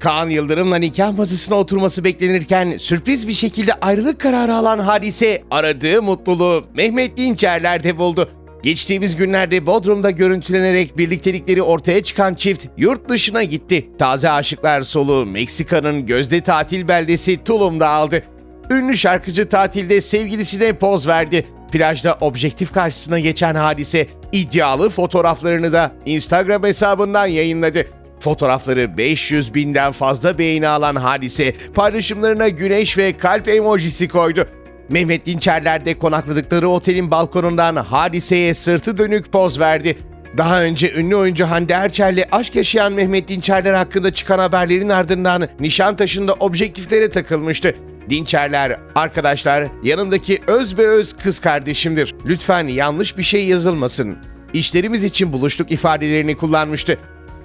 Kaan Yıldırım'la nikah masasına oturması beklenirken sürpriz bir şekilde ayrılık kararı alan hadise aradığı mutluluğu Mehmet Dinçerler'de buldu. Geçtiğimiz günlerde Bodrum'da görüntülenerek birliktelikleri ortaya çıkan çift yurt dışına gitti. Taze aşıklar soluğu Meksika'nın gözde tatil beldesi Tulum'da aldı. Ünlü şarkıcı tatilde sevgilisine poz verdi. Plajda objektif karşısına geçen hadise iddialı fotoğraflarını da Instagram hesabından yayınladı. Fotoğrafları 500 binden fazla beğeni alan hadise paylaşımlarına güneş ve kalp emojisi koydu. Mehmet Dinçerler de konakladıkları otelin balkonundan hadiseye sırtı dönük poz verdi. Daha önce ünlü oyuncu Hande Erçel'le aşk yaşayan Mehmet Dinçerler hakkında çıkan haberlerin ardından Nişantaşı'nda objektiflere takılmıştı. Dinçerler, arkadaşlar yanımdaki öz be öz kız kardeşimdir. Lütfen yanlış bir şey yazılmasın. İşlerimiz için buluştuk ifadelerini kullanmıştı.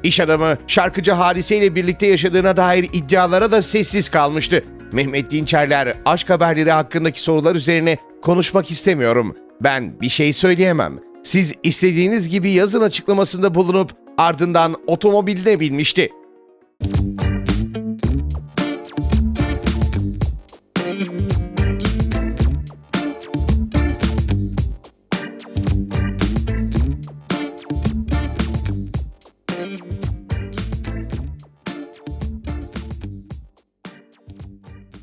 İş adamı şarkıcı Hadise ile birlikte yaşadığına dair iddialara da sessiz kalmıştı. Mehmet Dinçerler aşk haberleri hakkındaki sorular üzerine konuşmak istemiyorum. Ben bir şey söyleyemem. Siz istediğiniz gibi yazın açıklamasında bulunup ardından otomobiline binmişti.